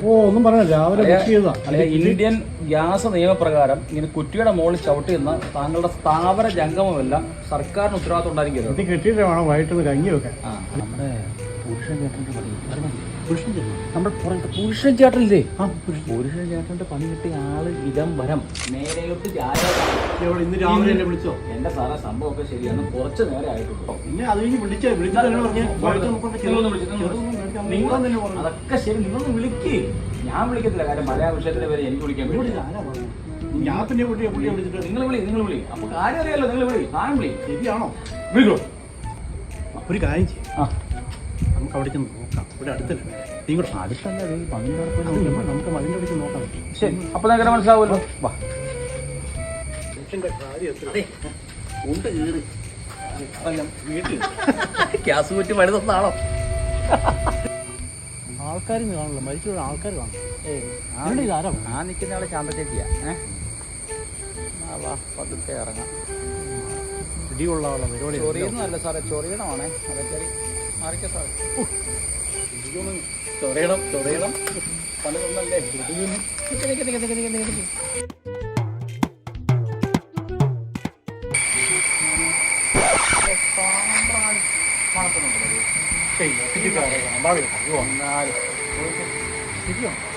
ഓ ഒന്നും പറഞ്ഞ രാവിലെ ബുക്ക് ചെയ്തതാ. ഇന്ത്യൻ ഗ്യാസ് നിയമപ്രകാരം ഇങ്ങനെ കുറ്റിയുടെ മുകളിൽ ചവിട്ടി നിന്ന താങ്കളുടെ സ്ഥാപന ജംഗമമെല്ലാം സർക്കാരിന് ഉത്തരവാദിത്തം ഉണ്ടായിരിക്കുമല്ലോ ഇത് കിട്ടിയിട്ട് വേണം വൈകിട്ടൊന്ന് കഞ്ഞി വെക്കാൻ നമ്മുടെ പുരുഷൻ പണി പുരുഷൻ ചെന്നു. നമ്മുടെ പുറത്തെ പുരുഷൻ ചേട്ടനില്ലേ ആ പുരുഷൻ ചേട്ടന്റെ പണി കിട്ടിയ ആൾ ഇതം വരം. നേരെയൊട്ട് എവിടെ ഇന്ന് രാവിലെ എന്നെ വിളിച്ചോ? എന്റെ സാറേ സംഭവമൊക്കെ ശരിയാണ് കുറച്ച് നേരം ആയിട്ടുള്ളൂ. പിന്നെ അത് കഴിഞ്ഞ് വിളിച്ചേ? വിളിച്ചാൽ അതൊക്കെ ശരി നിങ്ങളൊന്ന് വിളിക്കേ. ഞാൻ വിളിക്കത്തില്ല കാര്യം മലയാള വിഷയത്തിന്റെ പേര് എനിക്ക് വിളിക്കാൻ ഇവിടെ പറ്റില്ല? ഞാൻ പിന്നെ കുട്ടിയെ പുള്ളിയെ വിളിച്ചിട്ട് നിങ്ങൾ വിളി നിങ്ങൾ വിളി. അപ്പൊ കാര്യം അറിയാലോ നിങ്ങൾ വിളി. താൻ വിളി. ശരിയാണോ? വിളിക്കോ. ഒരു കാര്യം ചെയ്യാം. ആ. നമുക്ക് അവിടേക്ക് നോക്കാം. ഇവിടെ അടുത്തല്ലേ. നീ കൂടെ അടുത്തല്ല നമുക്ക് അതിന്റെ അടുത്ത് നോക്കാം. ശരി അപ്പൊ നിങ്ങൾക്ക് മനസ്സിലാവുമല്ലോ. വാ. ഉണ്ട് കീറി. അറിയാം വീട്ടിൽ. ഗ്യാസ് കുറ്റി മഴ തന്നാണോ? ആൾക്കാർ കാണില്ല മരിച്ചു ആൾക്കാർ കാണും ഞാൻ നിൽക്കുന്ന ആളെ ഏഹ് വാ പതുക്കെ ഇറങ്ങാം. ഇടിയുള്ള പരിപാടി ചൊറിയുന്നതല്ല സാറേ ചൊറിയണമാണേ. അതൊക്കെ ചൊറിയണം പണി തന്നല്ലേ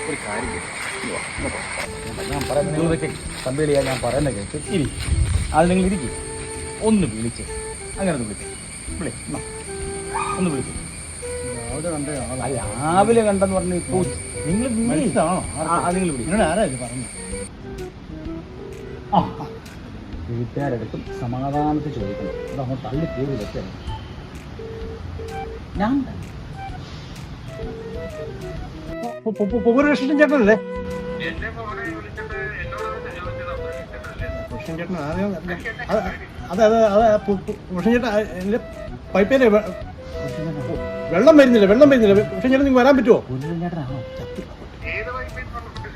ഒരു കാര്യം. ഞാൻ പറയുന്നത് കമ്പിളിയാ ഞാൻ പറയുന്നത് കേൾക്ക് ഇരി അത് നിങ്ങൾ ഇരിക്കും ഒന്ന് വിളിച്ച് അങ്ങനെ ഒന്ന് വിളിച്ച് വിളി എന്നാ. ഒന്ന് വിളിച്ച് രാവിലെ കണ്ട കണ്ടെന്ന് പറഞ്ഞ ഇപ്പൊ നിങ്ങൾ? നിങ്ങൾ പറഞ്ഞു? ആ. വീട്ടുകാരെടുത്തും സമാധാനത്തിൽ ചോദിക്കണം അത് അങ്ങോട്ട് തള്ളി കീറി വെക്കണം ഞാൻ പുരുഷൻ ചേട്ടനല്ലേ? കൃഷ്ണൻ ചേട്ടൻ ആദ്യം അത് അതെ അതെ അതെ കൃഷ്ണൻ ചേട്ടൻ എന്റെ പൈപ്പേലെ വെള്ളം വരുന്നില്ല വെള്ളം വരുന്നില്ല. പക്ഷെ ചേട്ടൻ നിങ്ങൾക്ക് വരാൻ പറ്റുമോ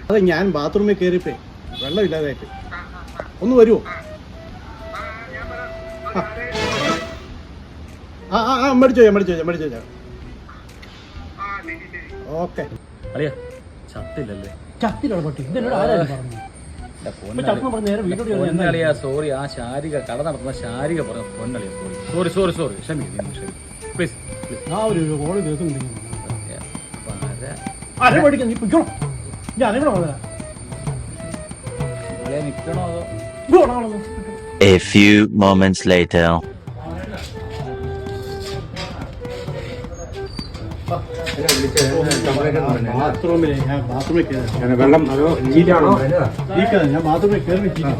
അതെ ഞാൻ ബാത്റൂമിൽ കയറിപ്പേ വെള്ളമില്ലാതായിട്ട്. ഒന്ന് വരുമോ ആ. ആ ആ മേടിച്ചോ ഞാൻ മേടിച്ചോ ഞാൻ മേടിച്ചോ ഞാൻ ഓക്കെ. അറിയാ ചത്തില്ലല്ലേ? ചത്തിലാണ് പട്ടി. ഇതെന്നോട് ആരാണ് പറഞ്ഞു പൊന്നളിയാ സോറി ആ ശാരിക കട നടത്തുന്ന ശാരിക പറഞ്ഞ പൊന്നളിയാ. സോറി സോറി സോറി സോറി ക്ഷമിക്കും. ക്ഷമി പ്ലീസ് ആ ഒരു കോൾ കേൾക്കുന്നുണ്ടെങ്കിൽ പ്ലീസ് ആരെ നീ പിടിക്കണം ഞാൻ ഇവിടെ വന്നതാ നിൽക്കണോ അതോ? A few moments later. ബാത്റൂമിലെ ഞാൻ ബാത്റൂമിൽ കയറി. വെള്ളം അതോ ചീറ്റാണോ? ലീക്കാതെ ഞാൻ ബാത്റൂമിൽ കയറി ചീറ്റി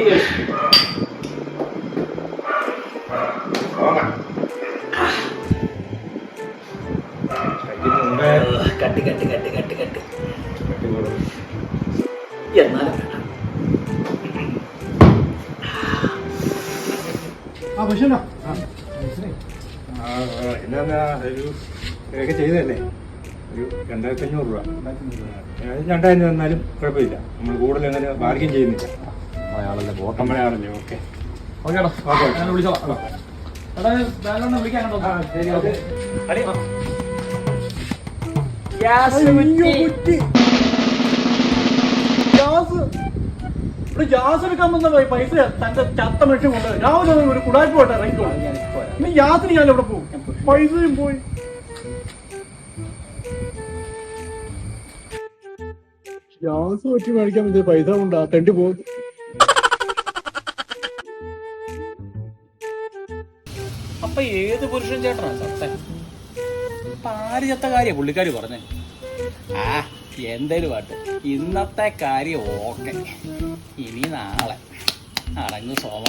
കഴിക്കുന്നത് കട്ടി കട്ടി കട്ടി കട്ടി കട്ടി. എന്നാലും. ആ ഇതൊക്കെ ചെയ്തതല്ലേ? ഒരു രണ്ടായിരത്തി അഞ്ഞൂറ് രൂപ. രണ്ടായിരം രൂപ എന്നാലും കുഴപ്പമില്ല. നമ്മൾ കൂടുതൽ അങ്ങനെ ബാർഗിൻ ചെയ്യുന്നില്ല. മലയാളല്ലേ പോട്ടെ നമ്മളെ ആണല്ലേ ഓക്കെ ഓക്കേടാ ഓക്കെ. ഞാൻ വിളിച്ചോളാം. എടാ ബാലൊന്ന് വിളിക്കാൻ കണ്ടോ? ശരി ഓക്കെ. ഗ്യാസ് കുറ്റി. ഗ്യാസ്. ഇവിടെ ഗ്യാസ് എടുക്കാൻ വന്ന പൈസ തന്റെ ചത്ത മെഷീൻ കൊണ്ട് രാവിലെ ഒരു കുടാറ്റ് പോട്ടെ ഇറങ്ങിക്കോളൂ ഇനി ഗ്യാസിന് ഞാൻ എവിടെ പോകും? പൈസയും പോയി. ഗ്യാസ് പറ്റി മേടിക്കാൻ പറ്റിയ പൈസ കൊണ്ടാ തെണ്ടി പോകും. അപ്പൊ ഏത് പുരുഷൻ ചേട്ടനാ? ചത്ത ഇപ്പൊ ആര് ചത്ത കാര്യ പുള്ളിക്കാരി പറഞ്ഞേ? ആ എന്തേലും പാട്ട് ഇന്നത്തെ കാര്യം ഓക്കെ. ഇനി നാളെ. അടങ്ങ് സോമ.